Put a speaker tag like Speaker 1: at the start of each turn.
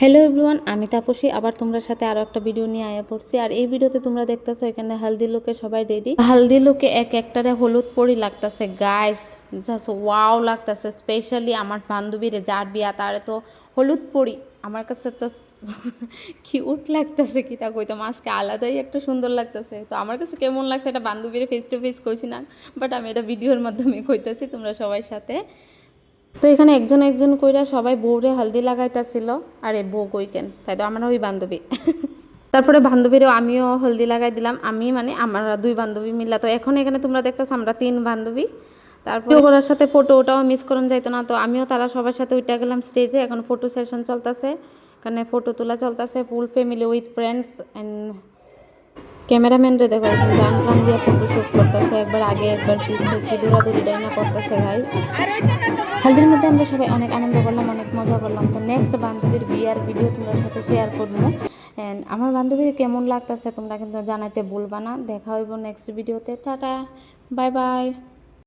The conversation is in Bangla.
Speaker 1: হ্যালো এভরিওয়ান আমি তাপসী। আবার তোমরা সাথে আরও একটা ভিডিও নিয়ে আয়া পড়ছি। আর এই ভিডিওতে তোমরা দেখতেছো এখানে হালদি লুকে সবাই রেডি হালদি লুকে এক একটারে হলুদ পরি লাগতেছে। গাইস জাস্ট ওয়াও লাগতেছে। স্পেশালি আমার বান্ধবীরে যার বিয়া, তারে তো হলুদ পরি। আমার কাছে তো কিউট লাগতেছে কি তা কইতাম। আজকে আলাদাই একটা সুন্দর লাগতেছে। তো আমার কাছে কেমন লাগছে এটা বান্ধবীরে ফেস টু ফেস কইছি না। বাট আমি এটা ভিডিওর মাধ্যমে কইতাছি তোমরা সবার সাথে। তো এখানে একজন একজন কইরা সবাই বউরে হলদি লাগাইতেছিল আরে বউ কইকেন তাই তো আমার ওই বান্ধবী। তারপরে বান্ধবীরও আমিও হলদি লাগাই দিলাম আমি মানে আমার দুই বান্ধবী মিলা। তো এখন এখানে তোমরা দেখতেছো আমরা তিন বান্ধবী। তারপরে ওগুলোর সাথে ফটো ওটাও মিস করান যাইতো না। তো আমিও তারা সবার সাথে উঠে গেলাম স্টেজে এখন ফটো সেশন চলতেছে। এখানে ফটো তোলা চলতেছে full family with friends and ক্যামেরাম্যানরে দেখো, এখন গান দিয়ে ফটো শুট করতেছে, একবার আগে, একবার পিছিয়ে কি দৌড়াদৌড়ি ডাইনা করতেছে গাইস হালদির মধ্যে আমরা সবাই অনেক আনন্দ করলাম, অনেক মজা করলাম। তো নেক্সট বান্ধবীর বিয়ার ভিডিও তোমার সাথে শেয়ার করব। অ্যান্ড আমার বান্ধবীর কেমন লাগতেছে তোমরা কিন্তু জানাইতে ভুলবা না। দেখা হইব নেক্সট ভিডিওতে টাটা বাই বাই